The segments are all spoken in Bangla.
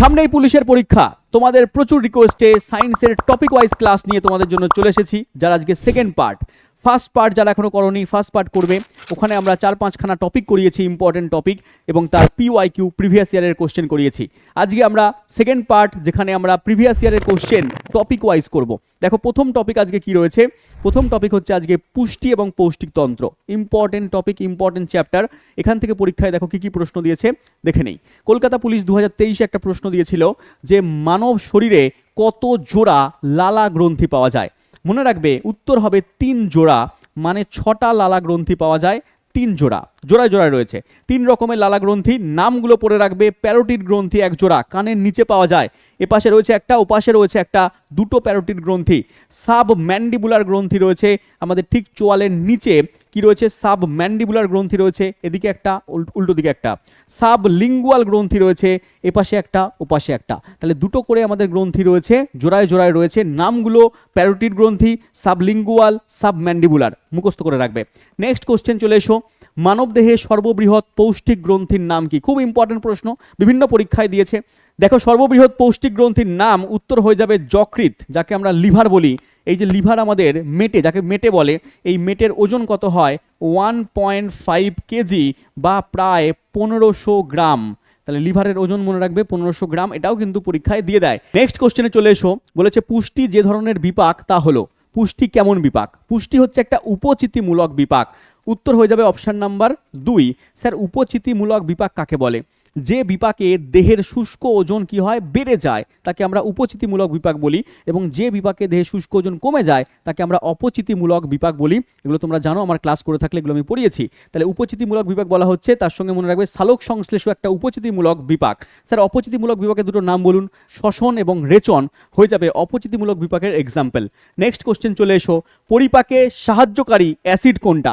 সামনেই পুলিশের পরীক্ষা। তোমাদের প্রচুর রিকোয়েস্টে সায়েন্সের টপিক ওয়াইজ ক্লাস নিয়ে তোমাদের জন্য চলে এসেছি, যারা আজকে সেকেন্ড পার্ট ফার্স্ট পার্ট যারা এখনও করনি, ফার্স্ট পার্ট করবে। ওখানে আমরা চার পাঁচখানা টপিক করিয়েছি ইম্পর্টেন্ট টপিক এবং তার পিওয়াই কিউ প্রিভিয়াস ইয়ারের কোশ্চেন করিয়েছি। আজকে আমরা সেকেন্ড পার্ট যেখানে আমরা প্রিভিয়াস ইয়ারের কোশ্চেন টপিক ওয়াইজ করব। দেখো, প্রথম টপিক আজকে কি রয়েছে? প্রথম টপিক হচ্ছে আজকে পুষ্টি এবং পৌষ্টিকতন্ত্র ইম্পর্টেন্ট টপিক ইম্পর্টেন্ট চ্যাপ্টার এখান থেকে পরীক্ষায় দেখো কি কি প্রশ্ন দিয়েছে, দেখে নেই। কলকাতা পুলিশ দু একটা প্রশ্ন দিয়েছিল যে, মানব শরীরে কত জোড়া লালা গ্রন্থি পাওয়া যায়? মনে রাখবে উত্তর হবে তিন জোড়া মানে ছটা লালা গ্রন্থি পাওয়া যায় তিন জোড়া। জোড়ায় জোড়ায় রয়েছে। তিন রকমের লালা গ্রন্থি, নামগুলো পড়ে রাখবে, প্যারোটিড গ্রন্থি এক জোড়া, কানের নিচে পাওয়া যায়। এপাশে রয়েছে একটা, ওপাশে রয়েছে একটা, দুটো প্যারোটিড গ্রন্থি। সাব ম্যান্ডিবুলার গ্রন্থি রয়েছে, আমাদের ঠিক চোয়ালের নিচে কি রয়েছে? সাব ম্যান্ডিবুলার গ্রন্থি রয়েছে, এদিকে একটা, উল- উল্টো দিকে একটা। সাব লিঙ্গুয়াল গ্রন্থি রয়েছে, এপাশে একটা, ওপাশে একটা। তাহলে দুটো করে আমাদের গ্রন্থি রয়েছে, জোড়ায় জোড়ায় রয়েছে, নামগুলো প্যারোটিড গ্রন্থি সাবলিঙ্গুয়াল সাব ম্যান্ডিবুলার, মুখস্থ করে রাখবে। নেক্সট কোশ্চেন চলে এসো। মানবদেহে সর্ববৃহৎ পৌষ্টিক গ্রন্থির নাম কি? খুব ইম্পর্টেন্ট প্রশ্ন। বিভিন্ন পরীক্ষায় দিয়েছে। দেখো, সর্ববৃহৎ পৌষ্টিক গ্রন্থির নাম উত্তর হয়ে যাবে যকৃত যাকে আমরা লিভার বলি। এই যে লিভার আমাদের মেটে, যাকে মেটে বলে, এই মেটের ওজন কত হয়? ওয়ান পয়েন্ট ফাইভ কেজি বা প্রায় পনেরোশো গ্রাম। তাহলে লিভারের ওজন মনে রাখবে পনেরোশো গ্রাম, এটাও কিন্তু পরীক্ষায় দিয়ে দেয়। নেক্সট কোশ্চেনে চলে এসো। বলেছে, পুষ্টি যে ধরনের বিপাক, তা হলো, পুষ্টি কেমন বিপাক? পুষ্টি হচ্ছে একটা উপচিতিমূলক বিপাক। উত্তর হয়ে যাবে অপশান নাম্বার দুই। স্যার, উপচিতিমূলক বিপাক কাকে বলে? যে বিপাকে দেহের শুষ্ক ওজন কি হয়? বেড়ে যায়, তাকে আমরা উপচিতিমূলক বিপাক বলি। এবং যে বিপাকে দেহের শুষ্ক ওজন কমে যায়, তাকে আমরা অপচিতিমূলক বিপাক বলি। এগুলো তোমরা জানো, আমার ক্লাস করে থাকলে এগুলো আমি পড়িয়েছি। তাহলে উপচিতিমূলক বিপাক বলা হচ্ছে, তার সঙ্গে মনে রাখবে সালোক সংশ্লেষ একটা উপচিতিমূলক বিপাক। স্যার, অপচিতিমূলক বিপাকের দুটো নাম বলুন, শ্বসন এবং রেচন। হয়ে যাবে অপচিতিমূলক বিপাকের এক্সাম্পল নেক্সট কোশ্চেন চলে এসো। পরিপাকে সাহায্যকারী অ্যাসিড কোনটা?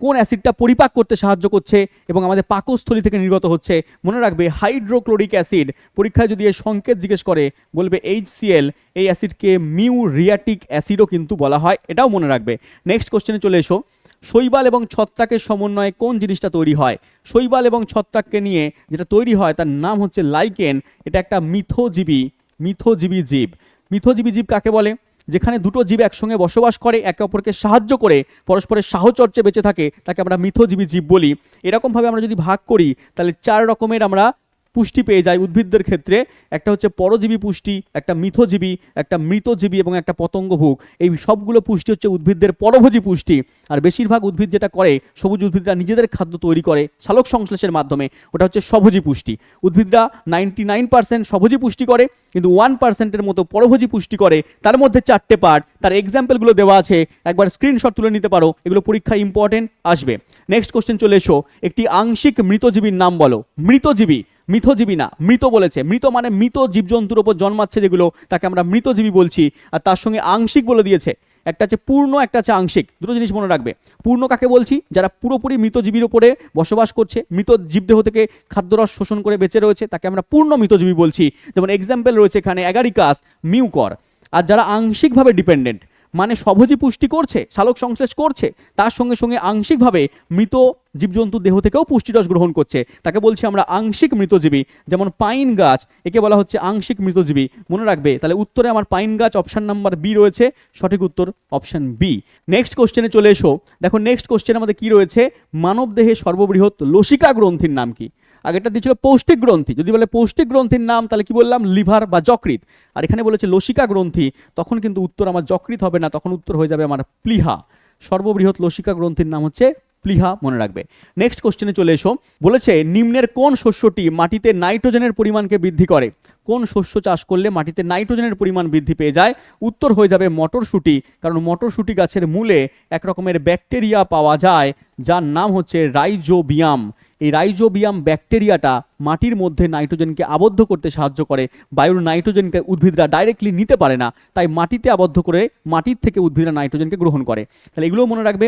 কোন অ্যাসিডটা পরিপাক করতে সাহায্য করছে এবং আমাদের পাকস্থলী থেকে নির্গত হচ্ছে, মনে রাখবে হাইড্রোক্লোরিক অ্যাসিড। পরীক্ষায় যদি এর সংকেত জিজ্ঞেস করে, বলবে এইচসিএল এই অ্যাসিডকে মিউ রিয়াটিক অ্যাসিডও কিন্তু বলা হয়, এটাও মনে রাখবে। নেক্সট কোশ্চেনে চলে এসো। শৈবাল এবং ছত্রাকের সমন্বয়ে কোন জিনিসটা তৈরি হয়? শৈবাল এবং ছত্রাককে নিয়ে যেটা তৈরি হয়, তার নাম হচ্ছে লাইকেন। এটা একটা মিথোজীবী মিথোজীবী জীব। মিথোজীবী জীব কাকে বলে? যেখানে দুটো জীব একসঙ্গে বসবাস করে, একে অপরকে সাহায্য করে, পরস্পরের সাহচর্যে বেঁচে থাকে, তাকে আমরা মিথজীবী জীব বলি। এরকমভাবে আমরা যদি ভাগ করি, তাহলে চার রকমের আমরা পুষ্টি পেয়ে যায় উদ্ভিদদের ক্ষেত্রে। একটা হচ্ছে পরজীবী পুষ্টি, একটা মিথজীবী, একটা মৃতজীবী এবং একটা পতঙ্গভোগ। এই সবগুলো পুষ্টি হচ্ছে উদ্ভিদদের পরভোজী পুষ্টি। আর বেশিরভাগ উদ্ভিদ যেটা করে, সবুজ উদ্ভিদরা নিজেদের খাদ্য তৈরি করে সালোক সংশ্লেষের মাধ্যমে। ওটা হচ্ছে সভোজী পুষ্টি। উদ্ভিদরা নাইনটি নাইন পার্সেন্ট সভোজী পুষ্টি করে, কিন্তু ওয়ান পার্সেন্টের মতো পরভোজী পুষ্টি করে। তার মধ্যে চারটে পার্ট তার এক্সাম্পলগুলো দেওয়া আছে। একবার স্ক্রিনশট তুলে নিতে পারো। এগুলো পরীক্ষায় ইম্পর্টেন্ট আসবে। নেক্সট কোশ্চেন চলে এসো। একটি আংশিক মৃতজীবীর নাম বলো। মৃতজীবী। মিথজীবী না, মৃত বলেছে। মৃত মানে মৃত জীবজন্তুর ওপর জন্মাচ্ছে যেগুলো তাকে আমরা মৃতজীবী বলছি, আর তার সঙ্গে আংশিক বলে দিয়েছে। একটা আছে পূর্ণ, একটা আছে আংশিক। দুটো জিনিস মনে রাখবে। পূর্ণ কাকে বলছি? যারা পুরোপুরি মৃতজীবীর ওপরে বসবাস করছে, মৃত জীবদেহ থেকে খাদ্যরস শোষণ করে বেঁচে রয়েছে, তাকে আমরা পূর্ণ মৃতজীবী বলছি। যেমন এক্সাম্পল রয়েছে এখানে অ্যাগারিকাস মিউকর। আর যারা আংশিকভাবে ডিপেন্ডেন্ট মানে সভোজী পুষ্টি করছে সালোক সংশ্লেষ করছে, তার সঙ্গে সঙ্গে আংশিকভাবে মৃত জীবজন্তুর দেহ থেকেও পুষ্টিরস গ্রহণ করছে। তাকে বলছি আমরা আংশিক মৃতজীবী, যেমন পাইন গাছ, একে বলা হচ্ছে আংশিক মৃতজীবী। মনে রাখবে, তাহলে উত্তরে আমার পাইন গাছ অপশন নাম্বার বি রয়েছে, সঠিক উত্তর অপশন বি। নেক্সট কোশ্চেনে চলে এসো। দেখো, নেক্সট কোশ্চেন আমাদের কি রয়েছে? মানব দেহে সর্ববৃহৎ লসিকা গ্রন্থির নাম কি? আগেরটা দিয়েছিল পৌষ্টিক গ্রন্থি। যদি বলে পৌষ্টিক গ্রন্থির নাম, তাহলে কি বললাম? লিভার বা যকৃত আর এখানে বলেছে লসিকা গ্রন্থি, তখন কিন্তু উত্তর আমার যকৃত হবে না, তখন উত্তর হয়ে যাবে আমার প্লিহা। সর্ববৃহৎ লসিকা গ্রন্থির নাম হচ্ছে প্লিহা, মনে রাখবে। নেক্সট কোশ্চেনে চলে এসো। বলেছে, নিম্নের কোন শস্যটি মাটিতে নাইট্রোজেনের পরিমাণকে বৃদ্ধি করে? কোন শস্য চাষ করলে মাটিতে নাইট্রোজেনের পরিমাণ বৃদ্ধি পেয়ে যায়? উত্তর হয়ে যাবে মটরশুঁটি, কারণ মটরশুঁটি গাছের মূলে এক রকমের ব্যাকটেরিয়া পাওয়া যায়, যার নাম হচ্ছে রাইজোবিয়াম। এই রাইজোবিয়াম ব্যাকটেরিয়াটা মাটির মধ্যে নাইট্রোজেনকে আবদ্ধ করতে সাহায্য করে। বায়ুর নাইট্রোজেনকে উদ্ভিদরা ডাইরেক্টলি নিতে পারে না, তাই মাটিতে আবদ্ধ করে মাটির থেকে উদ্ভিদরা নাইট্রোজেনকে গ্রহণ করে। তাহলে এগুলোও মনে রাখবে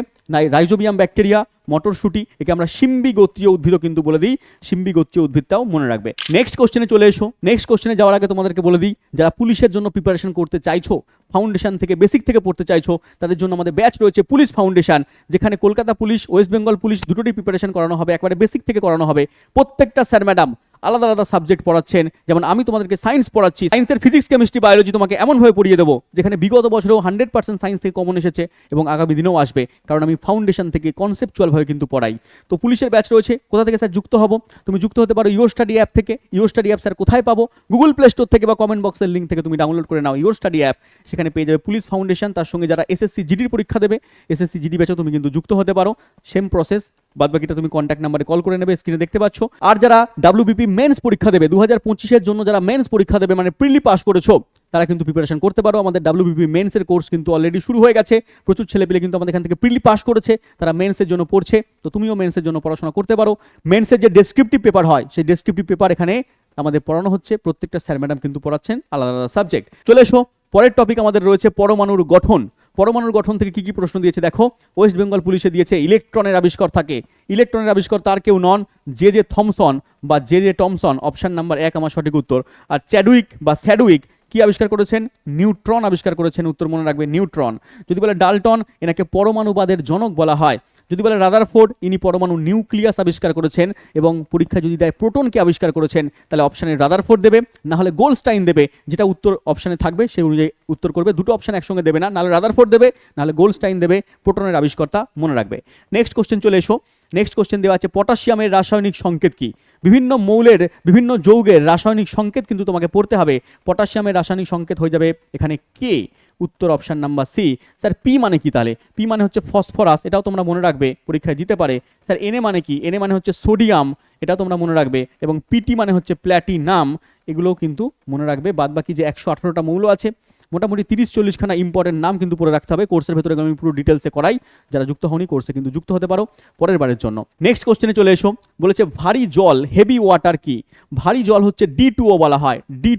রাইজোবিয়াম ব্যাকটেরিয়া, মটরশুঁটি, একে আমরা সিম্বি গোত্রীয় উদ্ভিদও কিন্তু বলে দিই, সিম্বি গোত্রীয় উদ্ভিদটাও মনে রাখবে। নেক্সট কোশ্চেনে চলে এসো। নেক্সট কোশ্চেনে যাওয়ার আগে তোমাদেরকে বলে দিই, যারা পুলিশের জন্য প্রিপারেশন করতে চাইছো ফাউন্ডেশন থেকে বেসিক থেকে পড়তে চাইছো, তাদের জন্য আমাদের ব্যাচ রয়েছে পুলিশ ফাউন্ডেশন যেখানে Kolkata police, West Bengal police দুটোটি preparation করানো হবে, একবারে বেসিক থেকে করানো হবে। প্রত্যেকটা স্যার ম্যাডাম, আলাদা আলাদা সাবজেক্ট পড়াচ্ছেন। যেমন আমি তোমাদেরকে সায়েন্স পড়াচ্ছি সায়েন্সের ফিজিক্স কেমিস্ট্রি বায়োলজি তোমাকে এমনভাবে পড়িয়ে দেবো, যেখানে বিগত বছরেও হান্ড্রেড পার্সেন্ট সায়েন্স থেকে কমন এসেছে এবং আগামী দিনেও আসবে, কারণ আমি ফাউন্ডেশন থেকে কনসেপচুয়ালভাবে কিন্তু পড়াই। তো পুলিশের ব্যাচ রয়েছে, কোথা থেকে স্যার যুক্ত হব? তুমি যুক্ত হতে পারো ইউর স্টাডি অ্যাপ থেকে। ইউর স্টাডি অ্যাপ স্যার কোথায় পাবো? গুগল প্লে স্টোর থেকে বা কমেন্ট বক্সের লিঙ্ক থেকে তুমি ডাউনলোড করে নাও ইউর স্টাডি অ্যাপ সেখানে পেয়ে যাবে পুলিশ ফাউন্ডেশন তার সঙ্গে যারা এসএসসি জিডির পরীক্ষা দেবে এসএসসি জিডি ব্যাচেও তুমি কিন্তু যুক্ত হতে পারো। সেম প্রসেস বাদ বাকিটা তুমি কন্ট্যাক্ট নাম্বারে কল করে নেবে স্ক্রিনে দেখতে পাচ্ছ। আর যারা ডাব্লিউবিপি মেন্স পরীক্ষা দেবে দু হাজার পঁচিশের জন্য যারা মেন্স পরীক্ষা দেবে মানে প্রিলি পাস করেছ, তারা কিন্তু প্রিপারেশন করতে পারো। আমাদের ডাব্লিউবিপি মেন্সের কোর্স কিন্তু অলরেডি শুরু হয়ে গেছে। প্রচুর ছেলেপেলে কিন্তু আমাদের এখান থেকে প্রিলি পাস করেছে, তারা মেন্সের জন্য পড়ছে। তো তুমিও মেন্সের জন্য পড়াশোনা করতে পারো। মেন্সের যে ডেসক্রিপটিভ পেপার হয়, সেই ডেসক্রিপটিভ পেপার এখানে আমাদের পড়ানো হচ্ছে। প্রত্যেকটা স্যার ম্যাডাম কিন্তু পড়াচ্ছেন আলাদা আলাদা সাবজেক্ট চলে এসো, পরের টপিক আমাদের রয়েছে পরমাণুর গঠন। পরমাণুর গঠন থেকে কি কি প্রশ্ন দিয়েছে? দেখো ওয়েস্ট বেঙ্গল পুলিশে দিয়েছে ইলেকট্রনের আবিষ্কার থাকে ইলেকট্রনের আবিষ্কার তার কেউ নন জে জে থমসন বা J J Thomson option number এক আমার সঠিক উত্তর। আর চ্যাডুইক বা স্যাডুইক কি আবিষ্কার করেছেন? নিউট্রন আবিষ্কার করেছেন, উত্তর মনে রাখবে নিউট্রন যদি বলে ডালটন এনাকে পরমাণুবাদের জনক বলা হয়। যদি বলে রাদারফোর্ড ইনি পরমাণু নিউক্লিয়াস আবিষ্কার করেছেন এবং পরীক্ষা যদি দেয় প্রোটনকে আবিষ্কার করেছেন, তাহলে অপশানে রাদারফোর্ড দেবে না হলে গোলস্টাইন দেবে, যেটা উত্তর অপশানে থাকবে, সেই অনুযায়ী উত্তর করবে, দুটো অপশান একসঙ্গে দেবে না, নাহলে রাদারফোর্ড দেবে, নাহলে গোলস্টাইন দেবে, প্রোটনের আবিষ্কর্তা মনে রাখবে। নেক্সট কোশ্চেন চলে এসো। নেক্সট কোশ্চেন দেওয়া আছে, পটাশিয়ামের রাসায়নিক সংকেত কি? বিভিন্ন মৌলের, বিভিন্ন যৌগের রাসায়নিক সংকেত কিন্তু তোমাকে পড়তে হবে। পটাশিয়ামের রাসায়নিক সংকেত হয়ে যাবে এখানে কে? উত্তর option number C. Sir, P মানে কি তাহলে? পি মানে হচ্ছে ফসফরাস, এটাও তোমরা মনে রাখবে, পরীক্ষায় দিতে পারে। স্যার এনএ মানে কি? এনএ মানে হচ্ছে সোডিয়াম, এটাও তোমরা মনে রাখবে। এবং পিটি মানে হচ্ছে প্ল্যাটিনাম, এগুলোও কিন্তু মনে রাখবে। বাদ বাকি যে একশো আঠারোটা মৌল আছে, মোটামুটি তিরিশ চল্লিশখানা ইম্পর্টেন্ট নাম কিন্তু পড়ে রাখতে হবে। কোর্সের ভেতরে আমি পুরো ডিটেলসে করাই। যারা যুক্ত হওনি, কোর্সে কিন্তু যুক্ত হতে পারো পরের বারের জন্য। নেক্সট কোশ্চেনে চলে এসো। বলেছে, ভারী জল হেভি ওয়াটার কি? ভারী জল হচ্ছে ডি টুও বলা হয় ডি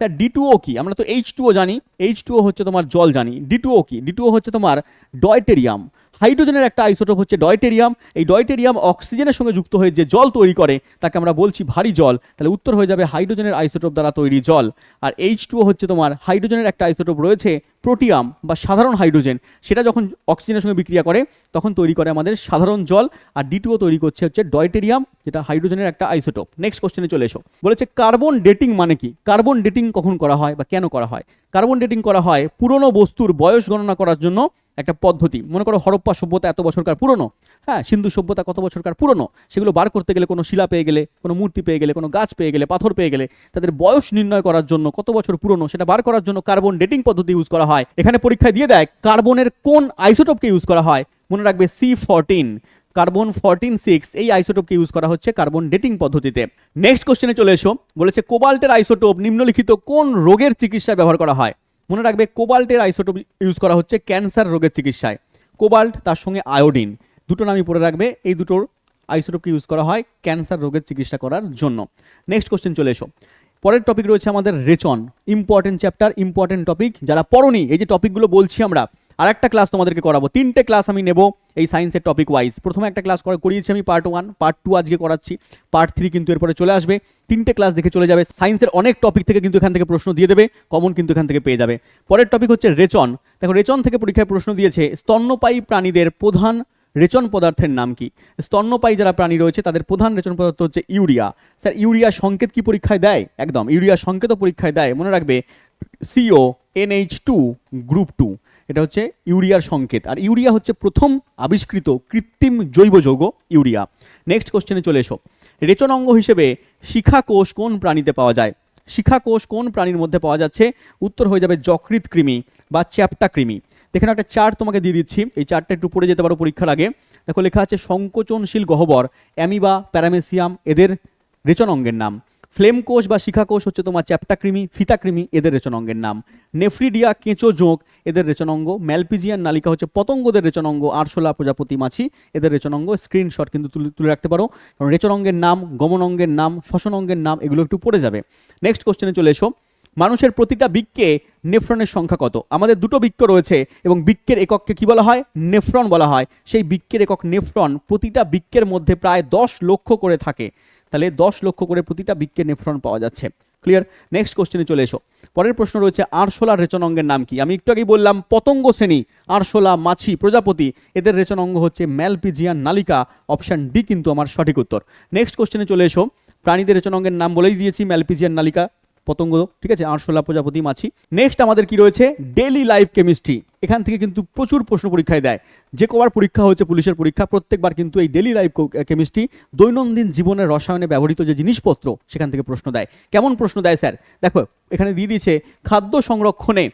স্যার ডি টুও কি? আমরা তো এইচ টুও জানি এইচ টুও হচ্ছে তোমার জল জানি। ডি টুও কি? ডি টুও হচ্ছে তোমার ডয়টেরিয়াম হাইড্রোজেনের একটা আইসোটোপ হচ্ছে ডয়টেরিয়াম। এই ডয়টেরিয়াম অক্সিজেনের সঙ্গে যুক্ত হয়ে যে জল তৈরি করে, তাকে আমরা বলছি ভারী জল। তাহলে উত্তর হয়ে যাবে হাইড্রোজেনের আইসোটোপ দ্বারা তৈরি জল। আর এইচ টুও হচ্ছে তোমার হাইড্রোজেনের একটা আইসোটোপ রয়েছে, প্রোটিয়াম বা সাধারণ হাইড্রোজেন। সেটা যখন অক্সিজেনের সঙ্গে বিক্রিয়া করে, তখন তৈরি করে আমাদের সাধারণ জল। আর ডি টুও তৈরি করছে হচ্ছে ডয়টেরিয়াম, যেটা হাইড্রোজেনের একটা আইসোটোপ। নেক্সট কোশ্চেনে চলে এসো। বলেছে কার্বন ডেটিং মানে কি? কার্বন ডেটিং কখন করা হয় বা কেন করা হয়? কার্বন ডেটিং করা হয় পুরনো বস্তুর বয়স গণনা করার জন্য একটা পদ্ধতি। মনে করো হরপ্পা সভ্যতা এত বছরকার পুরনো? হ্যাঁ সিন্ধু সভ্যতা কত বছরকার পুরনো? সেগুলো বার করতে গেলে কোনো শিলা পেয়ে গেলে, কোনো মূর্তি পেয়ে গেলে, কোনো গাছ পেয়ে গেলে, পাথর পেয়ে গেলে, তাদের বয়স নির্ণয় করার জন্য কত বছর পুরনো সেটা বার করার জন্য কার্বন ডেটিং পদ্ধতি ইউজ করা হয়। এখানে পরীক্ষায় দিয়ে দেয়, কার্বনের কোন আইসোটোপকে ইউজ করা হয়? মনে রাখবে C fourteen carbon fourteen six এই আইসোটোপকে ইউজ করা হচ্ছে কার্বন ডেটিং পদ্ধতিতে। নেক্সট কোশ্চেনে চলে এসো, বলেছে কোবাল্টের আইসোটোপ নিম্নলিখিত কোন রোগের চিকিৎসায় ব্যবহার করা হয়? মনে রাখবে, কোবাল্টের আইসোটোপ ইউজ করা হচ্ছে ক্যান্সার রোগের চিকিৎসায়। কোবাল্ট তার সঙ্গে আয়োডিন, দুটো নামই পড়ে রাখবে, এই দুটোর আইসোটোপকে ইউজ করা হয় ক্যান্সার রোগের চিকিৎসা করার জন্য। নেক্সট কোশ্চেন চলে এসো। পরের টপিক রয়েছে আমাদের রেচন ইম্পর্টেন্ট চ্যাপ্টার ইম্পর্টেন্ট টপিক যারা পড়নি, এই যে টপিকগুলো বলছি আমরা আর একটা ক্লাস তোমাদেরকে করাবো। তিনটে ক্লাস আমি নেব এই সায়েন্সের টপিক ওয়াইজ প্রথমে একটা ক্লাস করিয়েছি আমি পার্ট ওয়ান পার্ট টু আজকে করাচ্ছি। পার্ট থ্রি কিন্তু এরপরে চলে আসবে। তিনটে ক্লাস দেখে চলে যাবে। সায়েন্সের অনেক টপিক থেকে কিন্তু এখান থেকে প্রশ্ন দিয়ে দেবে। কমন কিন্তু এখান থেকে পেয়ে যাবে। পরের টপিক হচ্ছে রেচন। দেখো, রেচন থেকে পরীক্ষায় প্রশ্ন দিয়েছে, স্তন্যপায়ী প্রাণীদের প্রধান রেচন পদার্থের নাম কি? স্তন্যপায়ী যারা প্রাণী রয়েছে, তাদের প্রধান রেচন পদার্থ হচ্ছে ইউরিয়া। স্যার, ইউরিয়া সংকেত কি পরীক্ষায় দেয়? একদম, ইউরিয়া সংকেতও পরীক্ষায় দেয়। মনে রাখবে C O N H two group two এটা হচ্ছে ইউরিয়ার সংকেত। আর ইউরিয়া হচ্ছে প্রথম আবিষ্কৃত কৃত্রিম জৈব যৌগ, ইউরিয়া। নেক্সট কোশ্চেনে চলে এসো। রেচন অঙ্গ হিসেবে শিখা কোষ কোন প্রাণীতে পাওয়া যায়? শিখা কোষ কোন প্রাণীর মধ্যে পাওয়া যাচ্ছে? উত্তর হয়ে যাবে যকৃৎ কৃমি বা চ্যাপ্টা কৃমি। দেখেন একটা চার্ট তোমাকে দিয়ে দিচ্ছি। এই চার্টটা একটু পড়ে যেতে পারো পরীক্ষার আগে। দেখো লেখা আছে সংকোচনশীল গহ্বর, অ্যামিবা, প্যারামেসিয়াম, এদের রেচন অঙ্গের নাম। ফ্লেম কোষ বা শিখা কোষ হচ্ছে তোমার চ্যাপ্টাকৃমি, ফিতাকৃমি, এদের রেচন অঙ্গের নাম। নেফ্রিডিয়া, কেঁচো, জোঁক, এদের রেচন অঙ্গ ম্যালপিজিয়ান নালিকা হচ্ছে পতঙ্গদের রেচন অঙ্গ আরশোলা, প্রজাপতি, মাছি, এদের রেচন অঙ্গ স্ক্রিনশট কিন্তু তুলে তুলে রাখতে পারো। কারণ রেচন অঙ্গের নাম গমন অঙ্গের নাম শ্বসন অঙ্গের নাম, এগুলো একটু পড়ে যাবে। নেক্সট কোশ্চেনে চলে এসো। মানুষের প্রতিটা বৃক্কে নেফ্রনের সংখ্যা কত? আমাদের দুটো বৃক্ক রয়েছে এবং বৃক্কের একককে কি বলা হয়? নেফ্রন বলা হয়। সেই বৃক্কের একক নেফ্রন প্রতিটা বৃক্কের মধ্যে প্রায় দশ লক্ষ করে থাকে। তাহলে দশ লক্ষ করে প্রতিটা বৃক্কে নেফ্রন পাওয়া যাচ্ছে। ক্লিয়ার নেক্সট কোশ্চেনে চলে এসো। পরের প্রশ্ন রয়েছে আরশোলার রেচন অঙ্গের নাম কি? আমি একটু আগেই বললাম, পতঙ্গ শ্রেণি, আরশোলা, মাছি, প্রজাপতি, এদের রেচন অঙ্গ হচ্ছে ম্যালপিজিয়ান নালিকা, অপশান ডি কিন্তু আমার সঠিক উত্তর। নেক্সট কোশ্চেনে চলে এসো, প্রাণীদের রেচনাঙ্গের নাম বলেই দিয়েছি, ম্যালপিজিয়ান নালিকা, পতঙ্গ, ঠিক আছে? আরশোলা, প্রজাপতি, মাছি। নেক্সট আমাদের কি রয়েছে? ডেলি লাইফ কেমিস্ট্রি এখান থেকে কিন্তু প্রচুর প্রশ্ন পরীক্ষায় দেয়। যে কবার পরীক্ষা হচ্ছে পুলিশের পরীক্ষা, প্রত্যেকবার কিন্তু এই ডেলি লাইফ কেমিস্ট্রি দৈনন্দিন জীবনের রসায়নে ব্যবহৃত যে জিনিসপত্র, সেখান থেকে প্রশ্ন দেয়। কেমন প্রশ্ন দেয়, স্যার? দেখো, এখানে দিয়ে দিয়েছে, খাদ্য সংরক্ষণে,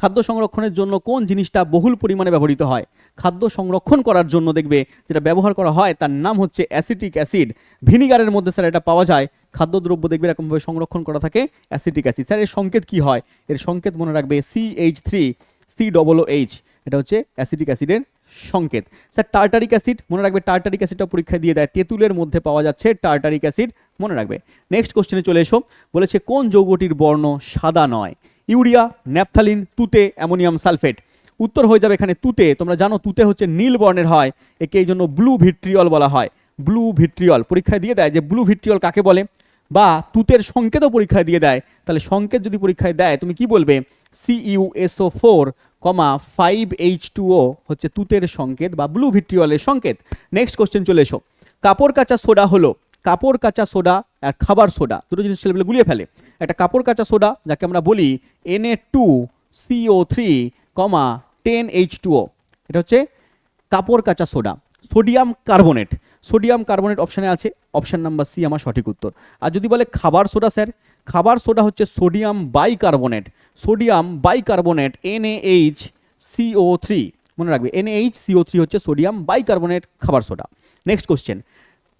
খাদ্য সংরক্ষণের জন্য কোন জিনিসটা বহুল পরিমাণে ব্যবহৃত হয়? খাদ্য সংরক্ষণ করার জন্য দেখবে, যেটা ব্যবহার করা হয়, তার নাম হচ্ছে অ্যাসিটিক অ্যাসিড ভিনিগারের মধ্যে, স্যার, এটা পাওয়া যায়। খাদ্যদ্রব্য দেখবে এরকমভাবে সংরক্ষণ করা থাকে অ্যাসিটিক অ্যাসিড স্যার, এর সংকেত কি হয়? এর সংকেত মনে রাখবে C H three C double H এটা হচ্ছে অ্যাসিটিক অ্যাসিডের সংকেত। স্যার, টার্টারিক অ্যাসিড, মনে রাখবে, টার্টারিক অ্যাসিডটা পরীক্ষা দিয়ে দেয়, তেঁতুলের মধ্যে পাওয়া যাচ্ছে টার্টারিক অ্যাসিড, মনে রাখবে। নেক্সট কোশ্চেনে চলে এসো, বলেছে, কোন যৌগটির বর্ণ সাদা নয়? ইউরিয়া, ন্যাপথালিন, তুতে, অ্যামোনিয়াম সালফেট। উত্তর হয়ে যাবে এখানে তুতে। তোমরা জানো, তুতে হচ্ছে নীল বর্ণের হয়, একে এই জন্য ব্লু ভিট্রিয়ল বলা হয়। ব্লু ভিট্রিয়ল, পরীক্ষায় দিয়ে দেয় যে ব্লু ভিট্রিয়ল কাকে বলে? বা তুতের সংকেতও পরীক্ষায় দিয়ে দেয়। তাহলে সংকেত যদি পরীক্ষায় দেয়, তুমি কি বলবে? C U S O four comma five H two O হচ্ছে তুতের সংকেত বা ব্লু ভিট্রিয়লের সংকেত। নেক্সট কোশ্চেন চলে এসো। কাপড় কাচা সোডা হলো, কাপড় কাচা সোডা আর খাবার সোডা, দুটো জিনিস ছেলেগুলো গুলিয়ে ফেলে। একটা কাপড় কাচা সোডা, যাকে আমরা বলি N A two C O three comma ten H two O এটা হচ্ছে কাপড় কাচা soda, sodium carbonate. Sodium carbonate অপশানে আছে, অপশান নাম্বার সি আমার সঠিক উত্তর। আর যদি বলে খাবার সোডা স্যার, খাবার সোডা হচ্ছে sodium bicarbonate sodium bicarbonate N H C O three মনে রাখবে N H C O three হচ্ছে সোডিয়াম বাইকার্বনেট খাবার সোডা। নেক্সট কোশ্চেন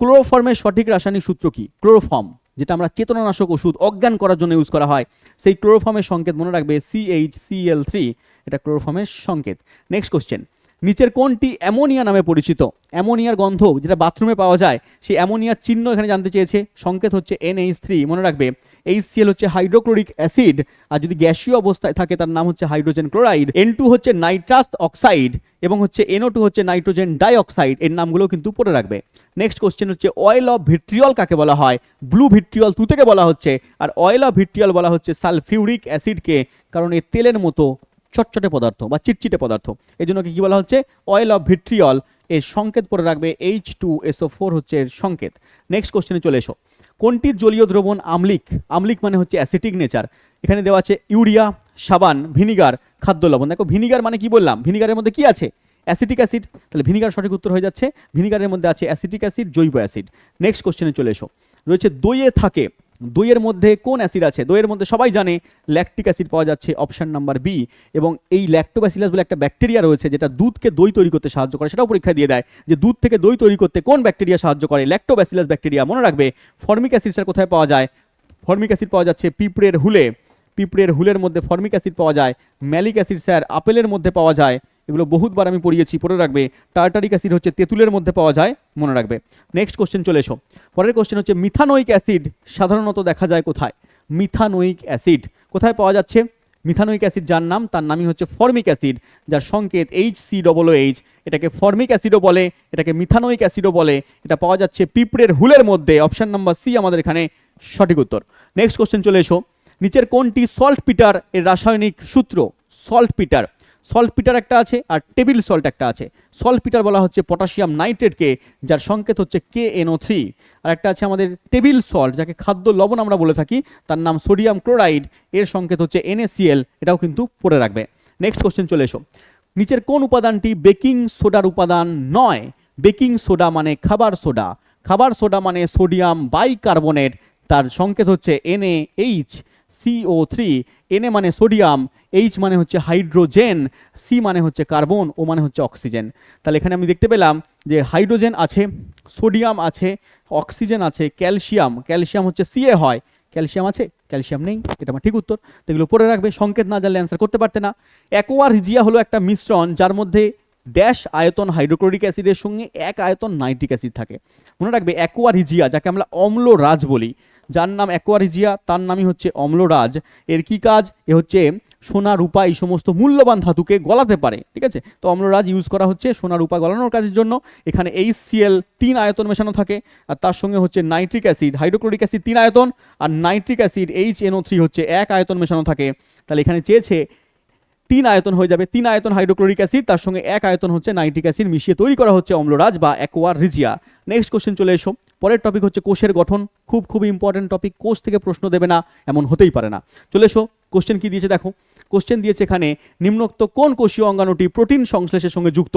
ক্লোরোফর্মের সঠিক রাসায়নিক সূত্র কি? ক্লোরোফর্ম, যেটা আমরা চেতনানাশক ওষুধ অজ্ঞান করার জন্য ইউজ করা হয়, সেই ক্লোরোফর্মের সংকেত মনে রাখবে সিএইচ সিএল থ্রি এটা ক্লোরোফর্মের সংকেত। নেক্সট কোশ্চেন নিচের কোনটি অ্যামোনিয়া নামে পরিচিত। অ্যামোনিয়ার গন্ধ যেটা বাথরুমে পাওয়া যায়, সেই অ্যামোনিয়ার চিহ্ন এখানে জানতে চেয়েছে। সংকেত হচ্ছে এনএইচ থ্রি মনে রাখবে। এইচসিএল হচ্ছে হাইড্রোক্লোরিক অ্যাসিড আর যদি গ্যাসীয় অবস্থায় থাকে, তার নাম হচ্ছে হাইড্রোজেন ক্লোরাইড এন টু হচ্ছে নাইট্রাস অক্সাইড এবং হচ্ছে এনও টু হচ্ছে নাইট্রোজেন ডাইঅক্সাইড এর নামগুলো কিন্তু পড়ে রাখবে। নেক্সট কোশ্চেন হচ্ছে অয়েল অফ ভিট্রিয়ল কাকে বলা হয়? ব্লু ভিট্রিয়ল তুতেকে বলা হচ্ছে, আর অয়েল অফ ভিট্রিয়ল বলা হচ্ছে সালফিউরিক অ্যাসিডকে কারণ এই তেলের মতো চটচটে পদার্থ বা চিটচিটে পদার্থ। এই জন্য কি বলা হচ্ছে? অয়েল অফ ভিট্রিয়ল এর সংকেত পরে রাখবে এইচ টু এসও ফোর হচ্ছে এর সংকেত। নেক্সট কোশ্চেনে চলে এসো। কোনটির জলীয় দ্রবণ আমলিক? আমলিক মানে হচ্ছে অ্যাসিটিক নেচার এখানে দেওয়া আছে ইউরিয়া, সাবান, ভিনিগার, খাদ্য লবণ। দেখো, ভিনিগার মানে কি বললাম? ভিনিগারের মধ্যে কি আছে? অ্যাসিটিক অ্যাসিড তাহলে ভিনিগার সঠিক উত্তর হয়ে যাচ্ছে। ভিনিগারের মধ্যে আছে অ্যাসিটিক অ্যাসিড জৈব অ্যাসিড নেক্সট কোশ্চেনে চলে এসো। রয়েছে দইয়ে থাকে দইয়ের মধ্যে কোন অ্যাসিড আছে? দইয়ের মধ্যে সবাই জানে ল্যাকটিক অ্যাসিড পাওয়া যাচ্ছে অপশান নাম্বার বি এবং এই ল্যাক্টোব্যাসিলাস বলে একটা ব্যাকটেরিয়া রয়েছে যেটা দুধকে দই তৈরি করতে সাহায্য করে। সেটাও পরীক্ষা দিয়ে দেয় যে দুধ থেকে দই তৈরি করতে কোন ব্যাকটেরিয়া সাহায্য করে। ল্যাক্টোব্যাসিলাস ব্যাকটেরিয়া মনে রাখবে ফর্মিক অ্যাসিড স্যার কোথায় পাওয়া যায়? ফর্মিক অ্যাসিড পাওয়া যাচ্ছে পিঁপড়ের হুলে। পিঁপড়ের হুলের মধ্যে ফর্মিক অ্যাসিড পাওয়া যায়। ম্যালিক অ্যাসিড স্যার আপেলের মধ্যে পাওয়া যায়। এগুলো বহুতবার আমি পড়িয়েছি, পড়ে রাখবে। টার্টারিক অ্যাসিড হচ্ছে তেঁতুলের মধ্যে পাওয়া যায়, মনে রাখবে। নেক্সট কোশ্চেন চলে এসো। পরের কোশ্চেন হচ্ছে, মিথানোইক অ্যাসিড সাধারণত দেখা যায় কোথায়? Methanoic acid. কোথায় পাওয়া যাচ্ছে? মিথানোইক অ্যাসিড যার নাম, তার নামই হচ্ছে ফর্মিক অ্যাসিড, যার সংকেত এইচ সি ডবল এইচ এটাকে ফর্মিক অ্যাসিডও বলে, এটাকে মিথানোইক অ্যাসিডও বলে। এটা পাওয়া যাচ্ছে পিঁপড়ের হুলের মধ্যে। অপশান নাম্বার সি আমাদের এখানে সঠিক উত্তর। নেক্সট কোশ্চেন চলে এসো। নিচের কোনটি সল্ট পিটার এর রাসায়নিক সূত্র? সল্ট পিটার সল্ট পিটার একটা আছে আর টেবিল সল্ট একটা আছে। সল্ট পিটার বলা হচ্ছে পটাশিয়াম নাইট্রেটকে, যার সংকেত হচ্ছে কে এনও থ্রি আর একটা আছে আমাদের টেবিল সল্ট, যাকে খাদ্য লবণ আমরা বলে থাকি, তার নাম সোডিয়াম ক্লোরাইড। এর সংকেত হচ্ছে এনএসিএল এটাও কিন্তু পড়ে রাখবে। নেক্সট কোশ্চেন চলে এসো। নিচের কোন উপাদানটি বেকিং সোডার উপাদান নয়? বেকিং সোডা মানে খাবার সোডা। খাবার সোডা মানে সোডিয়াম বাইকার্বনেট। তার সংকেত হচ্ছে N A H C O three N A মানে সোডিয়াম এইচ মানে হচ্ছে হাইড্রোজেন সি মানে হচ্ছে কার্বন ও মানে হচ্ছে অক্সিজেন তাহলে এখানে আমি দেখতে পেলাম যে হাইড্রোজেন আছে সোডিয়াম আছে অক্সিজেন আছে ক্যালসিয়াম ক্যালসিয়াম হচ্ছে সিএ হয়। ক্যালসিয়াম আছে ক্যালসিয়াম নেই, এটা আমার ঠিক উত্তর। তো এগুলো পড়ে রাখবে, সংকেত না জানলে অ্যান্সার করতে পারতে না। অ্যাকোয়ারিজিয়া হলো একটা মিশ্রণ যার মধ্যে ড্যাশ আয়তন হাইড্রোক্লোরিক অ্যাসিডের সঙ্গে এক আয়তন নাইট্রিক অ্যাসিড থাকে। মনে রাখবে অ্যাকোয়ারিজিয়া যাকে আমরা অম্লরাজ বলি যার নাম অ্যাকোয়ারিজিয়া, তার নামই হচ্ছে অম্লরাজ। এর কি কাজ? এ হচ্ছে সোনা, রূপা এই সমস্ত মূল্যবান ধাতুকে গলাতে পারে, ঠিক আছে? তো অম্লরাজ ইউজ করা হচ্ছে সোনা, রূপা গলানোর কাজের জন্য। এখানে এইচ সিএল তিন আয়তন মেশানো থাকে, আর তার সঙ্গে হচ্ছে নাইট্রিক অ্যাসিড, হাইড্রোক্লোরিক অ্যাসিড তিন আয়তন, আর nitric acid H N O three হচ্ছে এক আয়তন মেশানো থাকে। তাহলে এখানে চেয়েছে তিন আয়তন হয়ে যাবে। তিন আয়তন হাইড্রোক্লোরিক অ্যাসিড, তার সঙ্গে এক আয়তন হচ্ছে নাইট্রিক অ্যাসিড মিশিয়ে তৈরি করা হচ্ছে অম্লরাজ বা অ্যাকোয়ার রিজিয়া নেক্সট কোশ্চেন চলে এসো। পরের টপিক হচ্ছে কোষের গঠন। খুব খুব ইম্পর্টেন্ট টপিক কোষ থেকে প্রশ্ন দেবে না, এমন হতেই পারে না। চলে এসো। কোশ্চেন কি দিয়েছে? দেখো। কোশ্চেন দিয়েছে এখানে, নিম্নোক্ত কোন কোষীয় অঙ্গাণুটি প্রোটিন সংশ্লেষের সঙ্গে যুক্ত?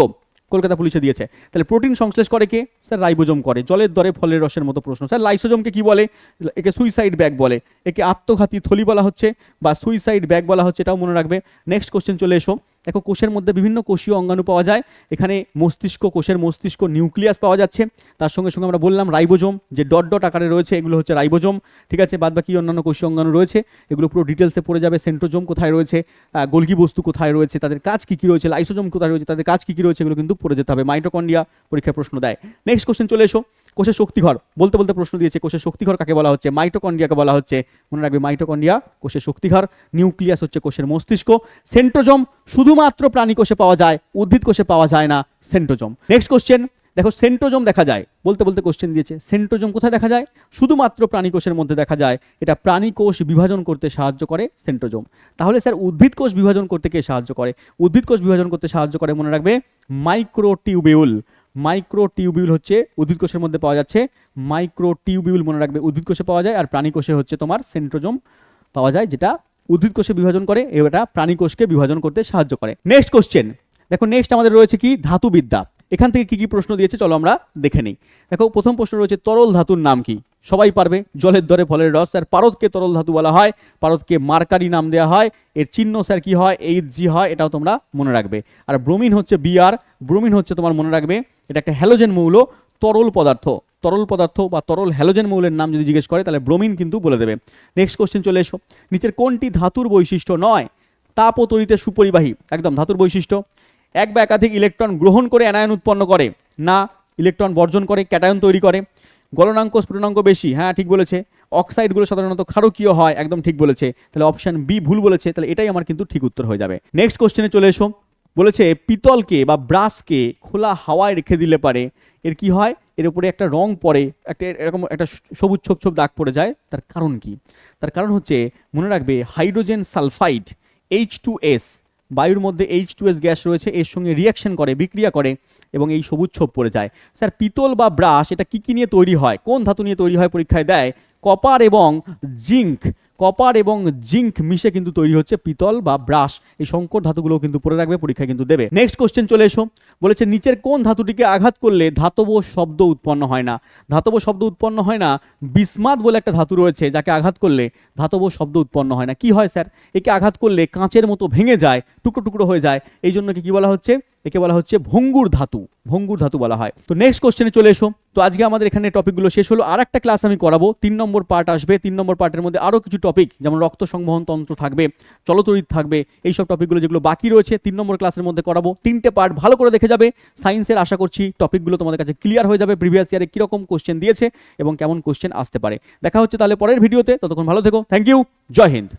কলকাতা পুলিশে দিয়েছে। তাহলে প্রোটিন সংশ্লেষ করে কে? স্যার, রাইবোজোম করে। জলের দরে ফলের রসের মতো প্রশ্ন। স্যার, লাইসোজোমকে কি বলে? একে সুইসাইড ব্যাগ বলে। একে আত্মঘাতী থলি বলা হচ্ছে বা সুইসাইড ব্যাগ বলা হচ্ছে, এটাও মনে রাখবে। নেক্সট কোশ্চেন চলে এসো। দেখো কোষের মধ্যে বিভিন্ন কোষীয় অঙ্গাণু পাওয়া যায়। এখানে মস্তিষ্ক, কোষের মস্তিষ্ক নিউক্লিয়াস পাওয়া যাচ্ছে। তার সঙ্গে সঙ্গে আমরা বললাম রাইবোজোম, যে ডট ডট আকারে রয়েছে, এগুলো হচ্ছে রাইবোজোম। ঠিক আছে বাদ বাকি অন্যান্য কোষীয় অঙ্গাণু রয়েছে। এগুলো পুরো ডিটেলসে পড়ে যাবে, সেন্ট্রোজোম কোথায় রয়েছে গোলগি বস্তু কোথায় রয়েছে, তাদের কাজ কী কী রয়েছে, লাইসোজোম কোথায় রয়েছে, তাদের কাজ কী কী রয়েছে, এগুলো কিন্তু পড়ে যেতে হবে। মাইটোকন্ডিয়া পরীক্ষায় প্রশ্ন দেয়। নেক্সট কোশ্চেন চলে এসো। কোষের শক্তিঘর। বলতে বলতে প্রশ্ন দিয়েছে, কোষের শক্তিঘর কাকে বলা হচ্ছে? মাইটোকন্ডিয়াকে বলা হচ্ছে। মনে রাখবে মাইটোকন্ডিয়া কোষের শক্তিঘর, নিউক্লিয়াস হচ্ছে কোষের মস্তিষ্ক। সেন্ট্রোজোম শুধুমাত্র প্রাণী কোষে পাওয়া যায়, উদ্ভিদ কোষে পাওয়া যায় না, সেন্ট্রোজোম। নেক্সট কোশ্চেন দেখো, সেন্ট্রোজোম দেখা যায়। বলতে বলতে কোশ্চেন দিয়েছে, সেন্ট্রোজোম কোথায় দেখা যায়? শুধুমাত্র প্রাণী কোষের মধ্যে দেখা যায়। এটা প্রাণী কোষ বিভাজন করতে সাহায্য করে সেন্ট্রোজোম। তাহলে স্যার, উদ্ভিদ কোষ বিভাজন করতে কে সাহায্য করে? উদ্ভিদ কোষ বিভাজন করতে সাহায্য করে, মনে রাখবে, মাইক্রোটিউবিউল। মাইক্রোটিউবিউল হচ্ছে উদ্ভিদ কোষের মধ্যে পাওয়া যাচ্ছে। মাইক্রো মাইক্রোটিউবিউল মনে রাখবে উদ্ভিদ কোষে পাওয়া যায় আর প্রাণী কোষে হচ্ছে তোমার সেন্ট্রোজোম পাওয়া যায়, যেটা উদ্ভিদ কোষে বিভাজন করে এটা প্রাণী কোষকে বিভাজন করতে সাহায্য করে। নেক্সট কোশ্চেন দেখো নেক্সট আমাদের রয়েছে কি? ধাতুবিদ্যা। এখান থেকে কি কি প্রশ্ন দিয়েছে, চলো আমরা দেখে নিই। দেখো, প্রথম প্রশ্ন রয়েছে, তরল ধাতুর নাম কি? সবাই পারবে, জলের দরে ফলের রস। স্যার, পারদকে তরল ধাতু বলা হয়, পারদকে মার্কারি নাম দেওয়া হয়। এর চিহ্ন, স্যার, কি হয়? এইচ জি হয়, এটাও তোমরা মনে রাখবে। আর ব্রোমিন হচ্ছে বিআর ব্রোমিন হচ্ছে তোমার মনে রাখবে, এটা একটা হ্যালোজেন মৌল, তরল পদার্থ। তরল পদার্থ বা তরল হ্যালোজেন মৌলের নাম যদি জিজ্ঞেস করে, তাহলে ব্রোমিন কিন্তু বলে দেবে। নেক্সট কোশ্চেন চলে এসো। নিচের কোনটি ধাতুর বৈশিষ্ট্য নয়? তাপ ও তড়িতে সুপরিবাহী, একদম ধাতুর বৈশিষ্ট্য। এক বা একাধিক ইলেকট্রন গ্রহণ করে অ্যানায়ন উৎপন্ন করে। না, ইলেকট্রন বর্জন করে, ক্যাটায়ন তৈরি করে। গলনাঙ্ক, স্ফুটনাঙ্ক বেশি। হ্যাঁ ঠিক বলেছে। অক্সাইডগুলো সাধারণত ক্ষারকীয় হয়, একদম ঠিক বলেছে। তাহলে অপশান বি ভুল বলেছে, তাহলে এটাই আমার কিন্তু ঠিক উত্তর হয়ে যাবে। নেক্সট কোশ্চেনে চলে এসো। বলেছে, পিতলকে বা ব্রাশকে খোলা হাওয়ায় রেখে দিলে পারে। এর কি হয়? এর উপরে একটা রং পড়ে, একটা এরকম একটা সবুজ ছোপ ছোপ দাগ পড়ে যায়। তার কারণ কি? তার কারণ হচ্ছে, মনে রাখবে, hydrogen sulphide H two S বায়ুর মধ্যে এইচ টু এস গ্যাস রয়েছে, এর সঙ্গে রিয়াকশন করে, বিক্রিয়া করে এবং এই সবুজ ছোপ পড়ে যায়। স্যার, পিতল বা ব্রাশ এটা কী কী নিয়ে তৈরি হয়? কোন ধাতু নিয়ে তৈরি হয়? পরীক্ষায় দেয়। কপার এবং জিঙ্ক কপার এবং জিঙ্ক মিশে কিন্তু তৈরি হচ্ছে পিতল বা ব্রাশ। এই সংকর ধাতুগুলো কিন্তু পড়ে রাখবে, পরীক্ষায় কিন্তু দেবে। নেক্সট কোশ্চেন চলে এসো। বলেছে, নিচের কোন ধাতুটিকে আঘাত করলে ধাতব শব্দ উৎপন্ন হয় না? ধাতব শব্দ উৎপন্ন হয় না বিস্মাত বলে একটা ধাতু রয়েছে যাকে আঘাত করলে ধাতব শব্দ উৎপন্ন হয় না। কি হয়, স্যার? একে আঘাত করলে কাঁচের মতো ভেঙে যায়, টুকরো টুকরো হয়ে যায়। এই জন্য কি বলা হচ্ছে? একে বলা হচ্ছে ভঙ্গুর ধাতু। ভঙ্গুর ধাতু বলা হয়। তো নেক্সট কোশ্চেনে চলে এসো। তো আজকে আমাদের এখানে টপিকগুলো শেষ হলো। আর একটা ক্লাস আমি করাবো। তিন নম্বর পার্ট আসবে। তিন নম্বর পার্টের মধ্যে আরও কিছু টপিক যেমন রক্ত সংবহন তন্ত্র থাকবে, চলতরিত থাকবে, এইসব টপিকগুলো যেগুলো বাকি রয়েছে, তিন নম্বর ক্লাসের মধ্যে করাবো। তিনটে পার্ট ভালো করে দেখে যাবে। সায়েন্সের আশা করছি টপিকগুলো তোমাদের কাছে ক্লিয়ার হয়ে যাবে। প্রিভিয়াস ইয়ারে কীরকম কোশ্চেন দিয়েছে এবং কেমন কোশ্চেন আসতে পারে। দেখা হচ্ছে তাহলে পরের ভিডিওতে ততক্ষণ ভালো থেকো। থ্যাংক ইউ জয় হিন্দ।